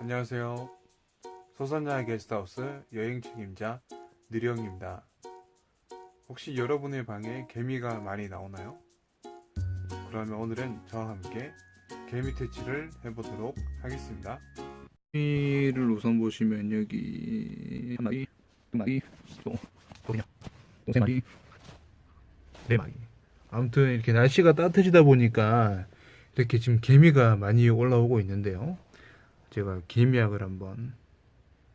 안녕하세요. 소선야 게스트하우스 여행 책임자 느령입니다. 혹시 여러분의 방에 개미가 많이 나오나요? 그러면 오늘은 저와 함께 개미 퇴치를 해보도록 하겠습니다. 개미를 우선 보시면 여기 한 마리, 두 마리, 또, 또 그냥 또세 마리, 네 마리. 아무튼 이렇게 날씨가 따뜻해지다 보니까 이렇게 지금 개미가 많이 올라오고 있는데요. 제가 개미약을 한번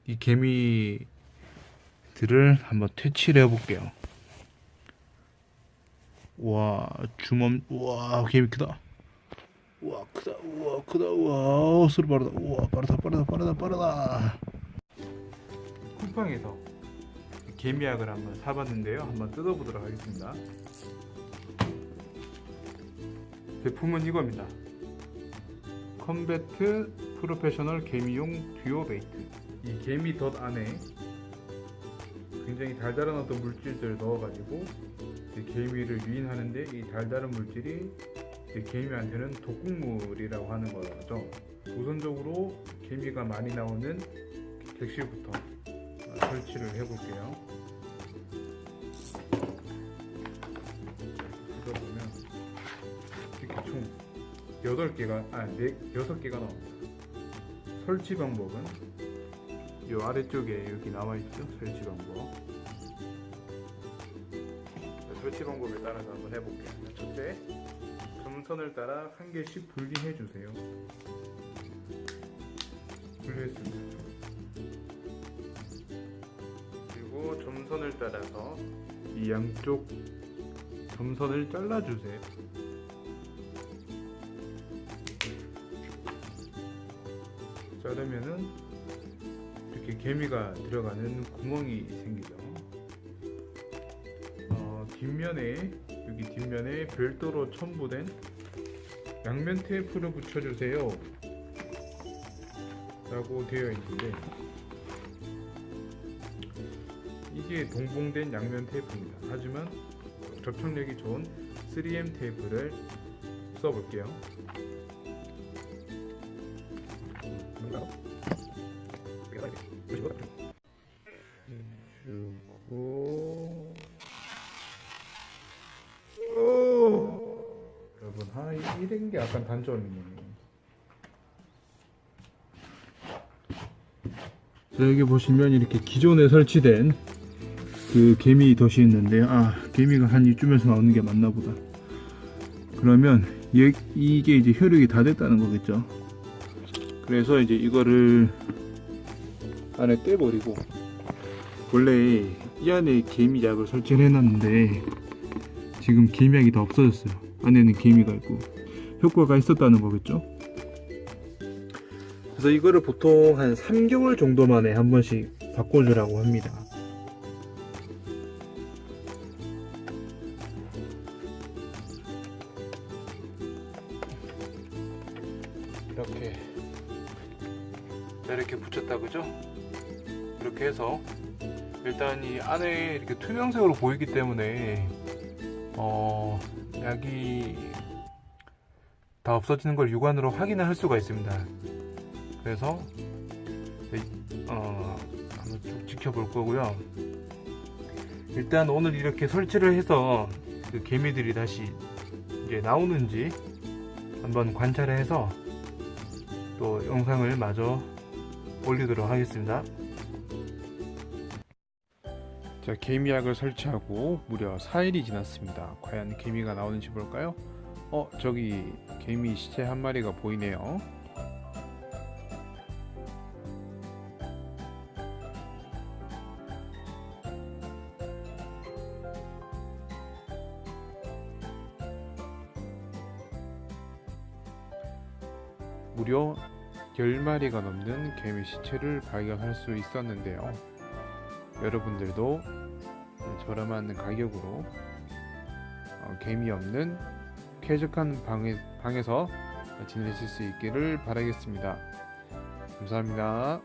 이 개미들을 한번 퇴치를 해볼게요. 와 주먹 와 개미 크다. 우와 크다 우와 크다 우와 소리 빠르다 우와 빠르다 빠르다 빠르다 빠르다 쿠팡에서 개미약을 한번 사봤는데요. 한번 뜯어보도록 하겠습니다. 제품은 이겁니다. 컴배트 프로페셔널 개미용 듀오 베이트. 이 개미 덫 안에 굉장히 달달한 어떤 물질들을 넣어가지고 개미를 유인하는데 이 달달한 물질이 개미한테는 독극물이라고 하는 거죠. 우선적으로 개미가 많이 나오는 객실부터 어, 설치를 해볼게요. 이거 보면 이렇게 총 8개가, 아, 4, 6개가 나옵니다. 설치 방법은 이 아래쪽에 여기 나와있죠? 설치 방법. 설치 방법에 따라서 한번 해볼게요. 첫째, 점선을 따라 한 개씩 분리해 주세요. 분리했습니다. 그리고 점선을 따라서 이 양쪽 점선을 잘라주세요. 자르면은 이렇게 개미가 들어가는 구멍이 생기죠. 어, 뒷면에 여기 뒷면에 별도로 첨부된 양면 테이프를 붙여주세요. 라고 되어 있는데 이게 동봉된 양면 테이프입니다. 하지만 접착력이 좋은 3M 테이프를 써볼게요. 여러분 하 이런 게 약간 단점이네요. 자, 여기 보시면 이렇게 기존에 설치된 그 개미 덫이 있는데 아 개미가 한 이쯤에서 나오는 게 맞나 보다 그러면 얘- 이게 이제 효력이 다 됐다는 거겠죠 그래서 이제 이거를 안에 떼버리고 원래 이 안에 개미약을 설치를 해놨는데 지금 개미약이 다 없어졌어요. 안에는 개미가 있고 효과가 있었다는 거겠죠? 그래서 이거를 보통 한 3개월 정도 만에 한 번씩 바꿔주라고 합니다. 이렇게 자, 이렇게 붙였다 그죠? 이렇게 해서 일단 이 안에 이렇게 투명색으로 보이기 때문에 어 약이 다 없어지는 걸 육안으로 확인을 할 수가 있습니다. 그래서 어 한번 쭉 지켜볼 거고요. 일단 오늘 이렇게 설치를 해서 그 개미들이 다시 이제 나오는지 한번 관찰을 해서 또 영상을 마저 올리도록 하겠습니다. 자, 개미약을 설치하고 무려 4일이 지났습니다. 과연 개미가 나오는지 볼까요? 어, 저기 개미 시체 한 마리가 보이네요. 무려 10마리가 넘는 개미 시체를 발견할 수 있었는데요. 여러분들도 저렴한 가격으로 어, 개미 없는 쾌적한 방에, 방에서 지내실 수 있기를 바라겠습니다. 감사합니다.